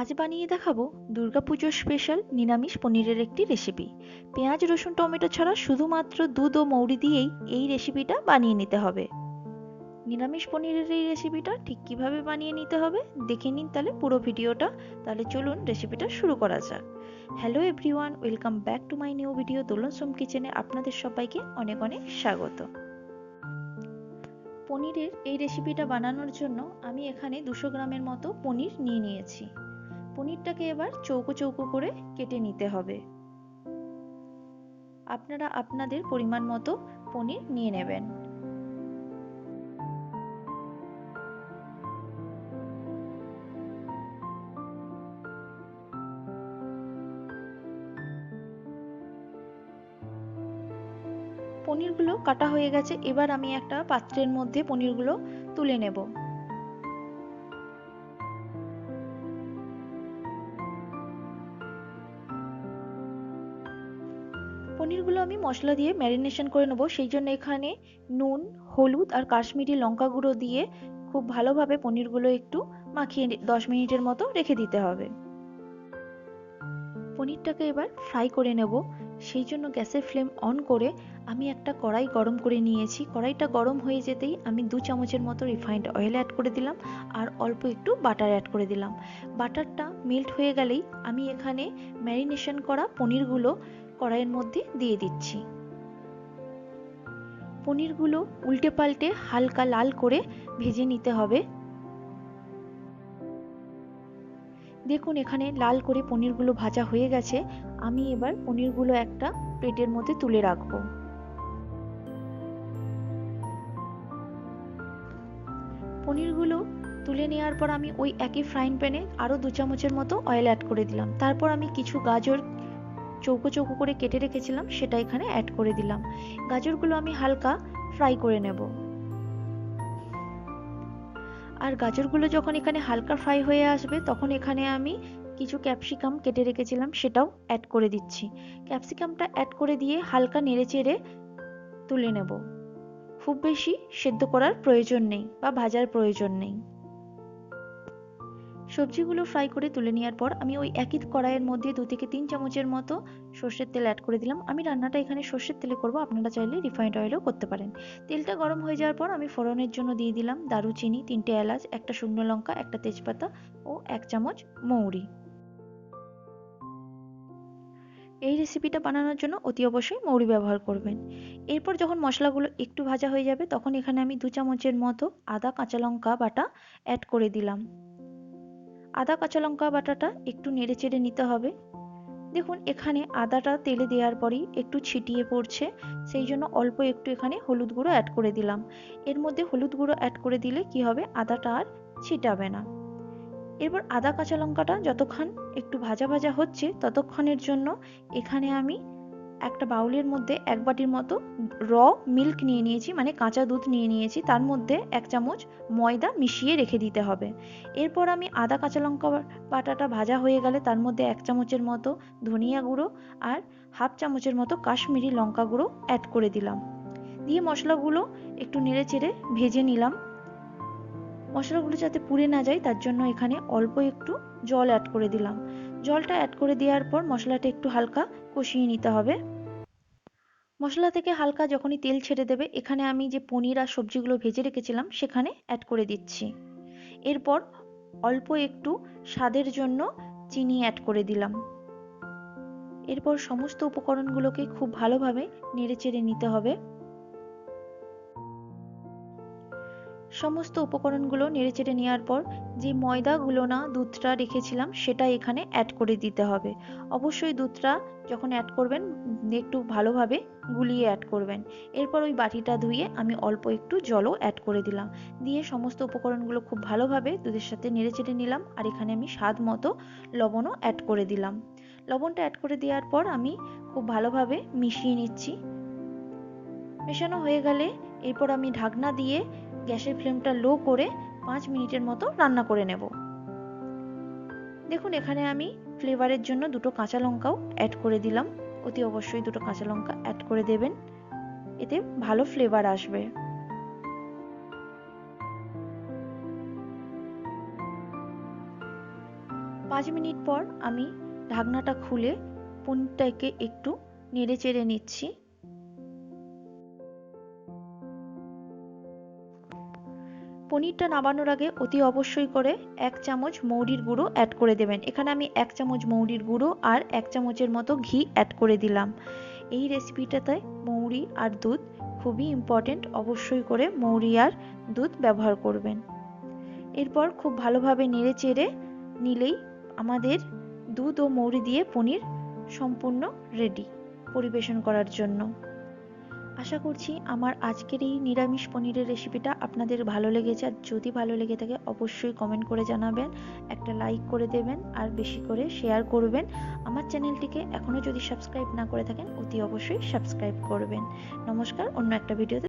আজ বানিয়ে দেখাবো দুর্গাপুজোর স্পেশাল নিরামিষ পনিরের একটি রেসিপি পেঁয়াজ, রসুন, টমেটো ছাড়া শুধুমাত্র দুধ ও মৌরি দিয়েই এই রেসিপিটা বানিয়ে নিতে হবে। নিরামিষ পনিরের এই রেসিপিটা ঠিক কীভাবে বানিয়ে নিতে হবে দেখে নিন তাহলে পুরো ভিডিওটা। তাহলে চলুন রেসিপিটা শুরু করা যাক। Hello everyone welcome back to my new video Dolon Som কিচেনে আপনাদের সবাইকে অনেক অনেক স্বাগত। পনিরের এই রেসিপিটা বানানোর জন্য আমি এখানে দুশো গ্রামের মতো পনির নিয়ে নিয়েছি। পনিরটাকে এবার চৌকো চৌকো করে কেটে নিতে হবে। আপনারা আপনাদের পরিমাণ মতো পনির নিয়ে নেবেন। পনিরগুলো কাটা হয়ে গেছে, এবার আমি একটা পাত্রের মধ্যে পনিরগুলো তুলে নেব। পনিরগুলো আমি মশলা দিয়ে ম্যারিনেশন করে নেব। সেই জন্য এখানে নুন, হলুদ আর কাশ্মীরি লঙ্কা গুঁড়ো দিয়ে খুব ভালোভাবে পনিরগুলো একটু মাখিয়ে দশ মিনিটের মতো রেখে দিতে হবে। পনিরটাকে এবার ফ্রাই করে নেব। সেই জন্য গ্যাসের ফ্লেম অন করে আমি একটা কড়াই গরম করে নিয়েছি। কড়াইটা গরম হয়ে যেতেই আমি দু চামচের মতো রিফাইন্ড অয়েল অ্যাড করে দিলাম আর অল্প একটু বাটার অ্যাড করে দিলাম। বাটারটা মেল্ট হয়ে গেলেই আমি এখানে ম্যারিনেশন করা পনিরগুলো কড়াইয়ের মধ্যে দিয়ে দিচ্ছি। পনিরগুলো উল্টে পাল্টে হালকা লাল করে ভেজে নিতে হবে। দেখুন, এখানে লাল করে পনিরগুলো ভাজা হয়ে গেছে। আমি এবার পনিরগুলো একটা প্লেটের মধ্যে তুলে রাখব। পনিরগুলো তুলে নেওয়ার পর আমি ওই একই ফ্রাইং প্যানে আরও দু চামচের মতো অয়েল অ্যাড করে দিলাম। তারপর আমি কিছু গাজর চৌকো চৌকো করে কেটে রেখেছিলাম, সেটা এখানে অ্যাড করে দিলাম। গাজরগুলো আমি হালকা ফ্রাই করে নেব। আর গাজরগুলো যখন এখানে হালকা ফ্রাই হয়ে আসবে, তখন এখানে আমি কিছু ক্যাপসিকাম কেটে রেখেছিলাম, সেটাও অ্যাড করে দিচ্ছি। ক্যাপসিকামটা অ্যাড করে দিয়ে হালকা নেড়ে চেড়ে তুলে নেব। খুব বেশি সেদ্ধ করার প্রয়োজন নেই বা ভাজার প্রয়োজন নেই। সবজিগুলো ফ্রাই করে তুলে নেওয়ার পর আমি ওই একই কড়াইয়ের মধ্যে দু থেকে তিন চামচের মতো সর্ষের তেল অ্যাড করে দিলাম। আমি রান্নাটা এখানে সর্ষের তেলে করব, আপনারা চাইলে রিফাইন্ড অয়েলও করতে পারেন। তেলটা গরম হয়ে যাওয়ার পর আমি ফোড়নের জন্য দিয়ে দিলাম দারুচিনি, তিনটে এলাচ, একটা শুকনো লঙ্কা, একটা তেজপাতা ও এক চামচ মৌরি। এই রেসিপিটা বানানোর জন্য অতি অবশ্যই মৌরি ব্যবহার করবেন। এরপর যখন মশলাগুলো একটু ভাজা হয়ে যাবে, তখন এখানে আমি দু চামচের মতো আদা, কাঁচা লঙ্কা বাটা অ্যাড করে দিলাম। আদা, কাঁচা লঙ্কা বাটাটা একটু নেড়ে চেড়ে নিতে হবে। দেখুন, এখানে আদাটা তেলে দেওয়ার পরই একটু ছিটিয়ে পড়ছে, সেই জন্য অল্প একটু এখানে হলুদ গুঁড়ো অ্যাড করে দিলাম। এর মধ্যে হলুদ গুঁড়ো অ্যাড করে দিলে কি হবে? আদাটা আর ছিটাবে না। এরপর আদা, কাঁচা লঙ্কাটা যতক্ষণ একটু ভাজা ভাজা হচ্ছে, ততক্ষণের জন্য এখানে আমি একটা বাউলের মধ্যে এক বাটির মতো র, মিল্ক নিয়ে নিয়েছি মানে কাঁচা দুধ নিয়ে নিয়েছি। তার মধ্যে এক চামচ ময়দা মিশিয়ে রেখে দিতে হবে। এরপর আমি আদা, কাঁচা লঙ্কা বাটাটা ভাজা হয়ে গেলে তার মধ্যে এক চামচের মতো ধনিয়া গুঁড়ো আর হাফ চামচের মতো কাশ্মীরি লঙ্কা গুঁড়ো অ্যাড করে দিলাম। দিয়ে মশলাগুলো একটু নেড়ে চেড়ে ভেজে নিলাম। মশলাগুলো যাতে পুড়ে না যায়, তার জন্য এখানে অল্প একটু জল অ্যাড করে দিলাম। জলটা অ্যাড করে দেওয়ার পর মশলাটা একটু হালকা কষিয়ে নিতে হবে। মশলা থেকে হালকা যখনই তেল ছেড়ে দেবে, এখানে আমি যে পনির আর সবজিগুলো ভেজে রেখেছিলাম, সেখানে অ্যাড করে দিচ্ছি। এরপর অল্প একটু স্বাদের জন্য চিনি অ্যাড করে দিলাম। এরপর সমস্ত উপকরণগুলোকে খুব ভালোভাবে নেড়ে চেড়ে নিতে হবে। সমস্ত উপকরণগুলো নেড়েচেড়ে নেওয়ার পর যে ময়দাগুলো না দুধটা রেখেছিলাম সেটা এখানে অ্যাড করে দিতে হবে। অবশ্যই দুধটা যখন অ্যাড করবেন, একটু ভালোভাবে গুলিয়ে অ্যাড করবেন। এরপর ওই বাটিটা ধুয়ে আমি অল্প একটু জলও অ্যাড করে দিলাম। দিয়ে সমস্ত উপকরণগুলো খুব ভালোভাবে দুধের সাথে নেড়েচেড়ে নিলাম আর এখানে আমি স্বাদ মতো লবণও অ্যাড করে দিলাম। লবণটা অ্যাড করে দেওয়ার পর আমি খুব ভালোভাবে মিশিয়ে নিচ্ছি। মেশানো হয়ে গেলে এরপর আমি ঢাকনা দিয়ে গ্যাসের ফ্লেমটা লো করে পাঁচ মিনিটের মতো রান্না করে নেব। দেখুন, এখানে আমি ফ্লেভারের জন্য দুটো কাঁচা লঙ্কাও অ্যাড করে দিলাম। অতি অবশ্যই দুটো কাঁচা লঙ্কা অ্যাড করে দেবেন। এতে ভালো ফ্লেভার আসবে। পাঁচ মিনিট পর আমি ঢাকনাটা খুলে পনিরটাকে একটু নেড়ে চেড়ে নিচ্ছি। পনিরটা নামানোর আগে অতি অবশ্যই করে এক চামচ মৌরির গুঁড়ো অ্যাড করে দেবেন। এখানে আমি এক চামচ মৌরির গুঁড়ো আর এক চামচের মতো ঘি অ্যাড করে দিলাম। এই রেসিপিটাতে মৌরি আর দুধ খুবই ইম্পর্টেন্ট অবশ্যই করে মৌরি আর দুধ ব্যবহার করবেন। এরপর খুব ভালোভাবে নেড়ে চেড়ে নিলেই আমাদের দুধ ও মৌরি দিয়ে পনির সম্পূর্ণ রেডি পরিবেশন করার জন্য। আশা করছি আমার আজকের এই নিরামিষ পনিরের রেসিপিটা আপনাদের ভালো লেগেছে। আর যদি ভালো লেগে থাকে, অবশ্যই কমেন্ট করে জানাবেন, একটা লাইক করে দেবেন, আর বেশি করে শেয়ার করবেন। আমার চ্যানেলটিকে এখনও যদি সাবস্ক্রাইব না করে থাকেন, অতি অবশ্যই সাবস্ক্রাইব করবেন। নমস্কার, অন্য একটা ভিডিওতে